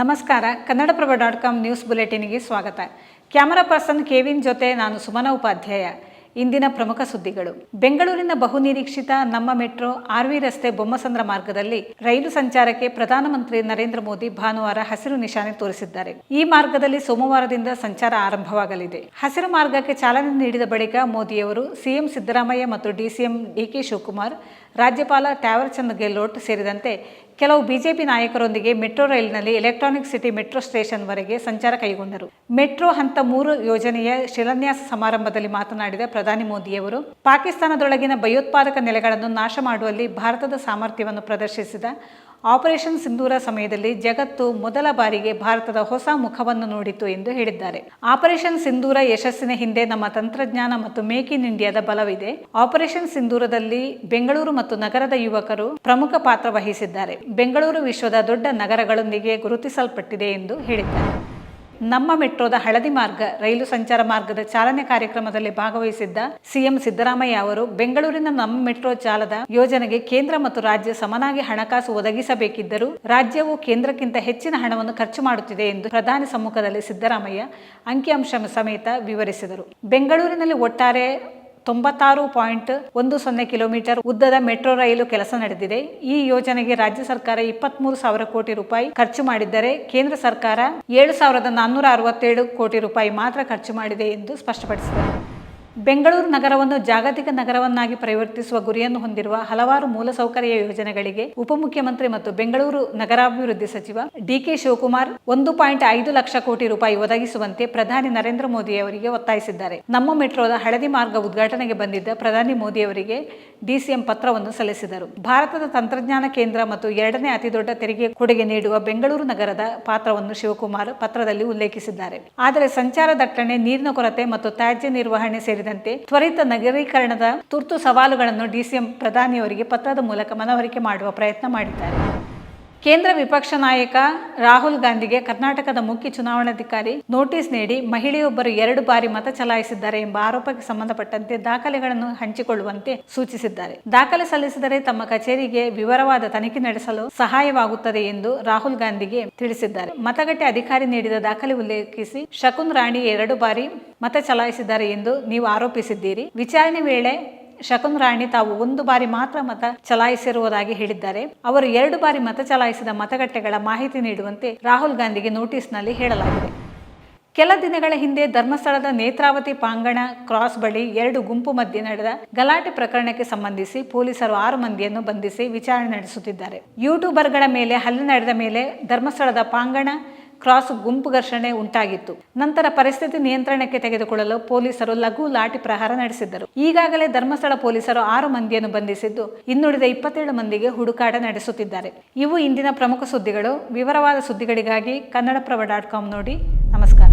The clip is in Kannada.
ನಮಸ್ಕಾರ. ಕನ್ನಡಪ್ರಭ ಡಾಟ್ ಕಾಮ್ ನ್ಯೂಸ್ ಬುಲೆಟಿನ್ಗೆ ಸ್ವಾಗತ. ಕ್ಯಾಮರಾ ಪರ್ಸನ್ ಕೆವಿನ್ ಜೊತೆ ನಾನು ಸುಮನ ಉಪಾಧ್ಯಾಯ. ಇಂದಿನ ಪ್ರಮುಖ ಸುದ್ದಿಗಳು. ಬೆಂಗಳೂರಿನ ಬಹುನಿರೀಕ್ಷಿತ ನಮ್ಮ ಮೆಟ್ರೋ ಆರ್ವಿ ರಸ್ತೆ ಬೊಮ್ಮಸಂದ್ರ ಮಾರ್ಗದಲ್ಲಿ ರೈಲು ಸಂಚಾರಕ್ಕೆ ಪ್ರಧಾನಮಂತ್ರಿ ನರೇಂದ್ರ ಮೋದಿ ಭಾನುವಾರ ಹಸಿರು ನಿಶಾನೆ ತೋರಿಸಿದ್ದಾರೆ. ಈ ಮಾರ್ಗದಲ್ಲಿ ಸೋಮವಾರದಿಂದ ಸಂಚಾರ ಆರಂಭವಾಗಲಿದೆ. ಹಸಿರು ಮಾರ್ಗಕ್ಕೆ ಚಾಲನೆ ನೀಡಿದ ಬಳಿಕ ಮೋದಿಯವರು ಸಿಎಂ ಸಿದ್ದರಾಮಯ್ಯ ಮತ್ತು ಡಿಸಿಎಂ ಡಿಕೆ ಶಿವಕುಮಾರ್, ರಾಜ್ಯಪಾಲ ಟ್ಯಾವರ್ಚಂದ್ ಗೆಹ್ಲೋಟ್ ಸೇರಿದಂತೆ ಕೆಲವು ಬಿಜೆಪಿ ನಾಯಕರೊಂದಿಗೆ ಮೆಟ್ರೋ ರೈಲಿನಲ್ಲಿ ಎಲೆಕ್ಟ್ರಾನಿಕ್ ಸಿಟಿ ಮೆಟ್ರೋ ಸ್ಟೇಷನ್ವರೆಗೆ ಸಂಚಾರ ಕೈಗೊಂಡರು. ಮೆಟ್ರೋ ಹಂತ ಮೂರು ಯೋಜನೆಯ ಶಿಲಾನ್ಯಾಸ ಸಮಾರಂಭದಲ್ಲಿ ಮಾತನಾಡಿದ ಪ್ರಧಾನಿ ಮೋದಿಯವರು, ಪಾಕಿಸ್ತಾನದೊಳಗಿನ ಭಯೋತ್ಪಾದಕ ನೆಲೆಗಳನ್ನು ನಾಶ ಮಾಡುವಲ್ಲಿ ಭಾರತದ ಸಾಮರ್ಥ್ಯವನ್ನು ಪ್ರದರ್ಶಿಸಿದ ಆಪರೇಷನ್ ಸಿಂಧೂರ ಸಮಯದಲ್ಲಿ ಜಗತ್ತು ಮೊದಲ ಬಾರಿಗೆ ಭಾರತದ ಹೊಸ ಮುಖವನ್ನು ನೋಡಿತು ಎಂದು ಹೇಳಿದ್ದಾರೆ. ಆಪರೇಷನ್ ಸಿಂಧೂರ ಯಶಸ್ಸಿನ ಹಿಂದೆ ನಮ್ಮ ತಂತ್ರಜ್ಞಾನ ಮತ್ತು ಮೇಕ್ ಇನ್ ಇಂಡಿಯಾದ ಬಲವಿದೆ. ಆಪರೇಷನ್ ಸಿಂಧೂರದಲ್ಲಿ ಬೆಂಗಳೂರು ಮತ್ತು ನಗರದ ಯುವಕರು ಪ್ರಮುಖ ಪಾತ್ರ ವಹಿಸಿದ್ದಾರೆ. ಬೆಂಗಳೂರು ವಿಶ್ವದ ದೊಡ್ಡ ನಗರಗಳೊಂದಿಗೆ ಗುರುತಿಸಲ್ಪಟ್ಟಿದೆ ಎಂದು ಹೇಳಿದ್ದಾರೆ. ನಮ್ಮ ಮೆಟ್ರೋದ ಹಳದಿ ಮಾರ್ಗ, ರೈಲು ಸಂಚಾರ ಮಾರ್ಗದ ಚಾಲನೆ ಕಾರ್ಯಕ್ರಮದಲ್ಲಿ ಭಾಗವಹಿಸಿದ್ದ ಸಿಎಂ ಸಿದ್ದರಾಮಯ್ಯ ಅವರು ಬೆಂಗಳೂರಿನ ನಮ್ಮ ಮೆಟ್ರೋ ಜಾಲದ ಯೋಜನೆಗೆ ಕೇಂದ್ರ ಮತ್ತು ರಾಜ್ಯ ಸಮನಾಗಿ ಹಣಕಾಸು ಒದಗಿಸಬೇಕಿದ್ದರೂ ರಾಜ್ಯವು ಕೇಂದ್ರಕ್ಕಿಂತ ಹೆಚ್ಚಿನ ಹಣವನ್ನು ಖರ್ಚು ಮಾಡುತ್ತಿದೆ ಎಂದು ಪ್ರಧಾನಿ ಸಮ್ಮುಖದಲ್ಲಿ ಸಿದ್ದರಾಮಯ್ಯ ಅಂಕಿಅಂಶ ಸಮೇತ ವಿವರಿಸಿದರು. ಬೆಂಗಳೂರಿನಲ್ಲಿ ಒಟ್ಟಾರೆ ತೊಂಬತ್ತಾರು ಪಾಯಿಂಟ್ ಒಂದು ಸೊನ್ನೆ ಕಿಲೋಮೀಟರ್ ಉದ್ದದ ಮೆಟ್ರೋ ರೈಲು ಕೆಲಸ ನಡೆದಿದೆ. ಈ ಯೋಜನೆಗೆ ರಾಜ್ಯ ಸರ್ಕಾರ ಇಪ್ಪತ್ಮೂರು ಸಾವಿರ ಕೋಟಿ ರೂಪಾಯಿ ಖರ್ಚು ಮಾಡಿದ್ದರೆ ಕೇಂದ್ರ ಸರ್ಕಾರ ಏಳು ಸಾವಿರದ ನಾನ್ನೂರ ಅರವತ್ತೇಳು ಕೋಟಿ ರೂಪಾಯಿ ಮಾತ್ರ ಖರ್ಚು ಮಾಡಿದೆ ಎಂದು ಸ್ಪಷ್ಟಪಡಿಸಿದರು ಬೆಂಗಳೂರು ನಗರವನ್ನು ಜಾಗತಿಕ ನಗರವನ್ನಾಗಿ ಪರಿವರ್ತಿಸುವ ಗುರಿಯನ್ನು ಹೊಂದಿರುವ ಹಲವಾರು ಮೂಲಸೌಕರ್ಯ ಯೋಜನೆಗಳಿಗೆ ಉಪಮುಖ್ಯಮಂತ್ರಿ ಮತ್ತು ಬೆಂಗಳೂರು ನಗರಾಭಿವೃದ್ಧಿ ಸಚಿವ ಡಿಕೆ ಶಿವಕುಮಾರ್ ಒಂದು ಪಾಯಿಂಟ್ ಐದು ಲಕ್ಷ ಕೋಟಿ ರೂಪಾಯಿ ಒದಗಿಸುವಂತೆ ಪ್ರಧಾನಿ ನರೇಂದ್ರ ಮೋದಿ ಅವರಿಗೆ ಒತ್ತಾಯಿಸಿದ್ದಾರೆ. ನಮ್ಮ ಮೆಟ್ರೋದ ಹಳದಿ ಮಾರ್ಗ ಉದ್ಘಾಟನೆಗೆ ಬಂದಿದ್ದ ಪ್ರಧಾನಿ ಮೋದಿ ಅವರಿಗೆ ಡಿಸಿಎಂ ಪತ್ರವನ್ನು ಸಲ್ಲಿಸಿದರು. ಭಾರತದ ತಂತ್ರಜ್ಞಾನ ಕೇಂದ್ರ ಮತ್ತು ಎರಡನೇ ಅತಿದೊಡ್ಡ ತೆರಿಗೆ ಕೊಡುಗೆ ನೀಡುವ ಬೆಂಗಳೂರು ನಗರದ ಪಾತ್ರವನ್ನು ಶಿವಕುಮಾರ್ ಪತ್ರದಲ್ಲಿ ಉಲ್ಲೇಖಿಸಿದ್ದಾರೆ. ಆದರೆ ಸಂಚಾರ ದಟ್ಟಣೆ, ನೀರಿನ ಕೊರತೆ ಮತ್ತು ತ್ಯಾಜ್ಯ ನಿರ್ವಹಣೆ ಸೇರಿದಂತೆ ತ್ವರಿತ ನಗರೀಕರಣದ ತುರ್ತು ಸವಾಲುಗಳನ್ನು ಡಿಸಿಎಂ ಪ್ರಧಾನಿಯವರಿಗೆ ಪತ್ರದ ಮೂಲಕ ಮನವರಿಕೆ ಮಾಡುವ ಪ್ರಯತ್ನ ಮಾಡಿದ್ದಾರೆ. ಕೇಂದ್ರ ವಿಪಕ್ಷ ನಾಯಕ ರಾಹುಲ್ ಗಾಂಧಿಗೆ ಕರ್ನಾಟಕದ ಮುಖ್ಯ ಚುನಾವಣಾಧಿಕಾರಿ ನೋಟಿಸ್ ನೀಡಿ ಮಹಿಳೆಯೊಬ್ಬರು ಎರಡು ಬಾರಿ ಮತ ಚಲಾಯಿಸಿದ್ದಾರೆ ಎಂಬ ಆರೋಪಕ್ಕೆ ಸಂಬಂಧಪಟ್ಟಂತೆ ದಾಖಲೆಗಳನ್ನು ಹಂಚಿಕೊಳ್ಳುವಂತೆ ಸೂಚಿಸಿದ್ದಾರೆ. ದಾಖಲೆ ಸಲ್ಲಿಸಿದರೆ ತಮ್ಮ ಕಚೇರಿಗೆ ವಿವರವಾದ ತನಿಖೆ ನಡೆಸಲು ಸಹಾಯವಾಗುತ್ತದೆ ಎಂದು ರಾಹುಲ್ ಗಾಂಧಿಗೆ ತಿಳಿಸಿದ್ದಾರೆ. ಮತಗಟ್ಟೆ ಅಧಿಕಾರಿ ನೀಡಿದ ದಾಖಲೆ ಉಲ್ಲೇಖಿಸಿ, ಶಕುನ್ ರಾಣಿ ಎರಡು ಬಾರಿ ಮತ ಚಲಾಯಿಸಿದ್ದಾರೆ ಎಂದು ನೀವು ಆರೋಪಿಸಿದ್ದೀರಿ. ವಿಚಾರಣೆ ವೇಳೆ ಶಕುನ್ ರಾಣಿ ತಾವು ಒಂದು ಬಾರಿ ಮಾತ್ರ ಮತ ಚಲಾಯಿಸಿರುವುದಾಗಿ ಹೇಳಿದ್ದಾರೆ. ಅವರು ಎರಡು ಬಾರಿ ಮತ ಚಲಾಯಿಸಿದ ಮತಗಟ್ಟೆಗಳ ಮಾಹಿತಿ ನೀಡುವಂತೆ ರಾಹುಲ್ ಗಾಂಧಿಗೆ ನೋಟಿಸ್ನಲ್ಲಿ ಹೇಳಲಾಗಿದೆ. ಕೆಲ ದಿನಗಳ ಹಿಂದೆ ಧರ್ಮಸ್ಥಳದ ನೇತ್ರಾವತಿ ಪಾಂಗಣ ಕ್ರಾಸ್ ಬಳಿ ಎರಡು ಗುಂಪು ಮಧ್ಯೆ ನಡೆದ ಗಲಾಟೆ ಪ್ರಕರಣಕ್ಕೆ ಸಂಬಂಧಿಸಿ ಪೊಲೀಸರು ಆರು ಮಂದಿಯನ್ನು ಬಂಧಿಸಿ ವಿಚಾರಣೆ ನಡೆಸುತ್ತಿದ್ದಾರೆ. ಯೂಟ್ಯೂಬರ್ಗಳ ಮೇಲೆ ಹಲ್ಲೆ ನಡೆದ ಮೇಲೆ ಧರ್ಮಸ್ಥಳದ ಪಾಂಗಣ ಕ್ರಾಸ್ ಗುಂಪು ಘರ್ಷಣೆ ಉಂಟಾಗಿತ್ತು. ನಂತರ ಪರಿಸ್ಥಿತಿ ನಿಯಂತ್ರಣಕ್ಕೆ ತೆಗೆದುಕೊಳ್ಳಲು ಪೊಲೀಸರು ಲಘು ಲಾಠಿ ಪ್ರಹಾರ ನಡೆಸಿದ್ದರು. ಈಗಾಗಲೇ ಧರ್ಮಸ್ಥಳ ಪೊಲೀಸರು ಆರು ಮಂದಿಯನ್ನು ಬಂಧಿಸಿದ್ದು, ಇನ್ನುಳಿದ ಇಪ್ಪತ್ತೇಳು ಮಂದಿಗೆ ಹುಡುಕಾಟ ನಡೆಸುತ್ತಿದ್ದಾರೆ. ಇವು ಇಂದಿನ ಪ್ರಮುಖ ಸುದ್ದಿಗಳು. ವಿವರವಾದ ಸುದ್ದಿಗಳಿಗಾಗಿ ಕನ್ನಡಪ್ರಭ ಡಾಟ್ ಕಾಮ್ ನೋಡಿ. ನಮಸ್ಕಾರ.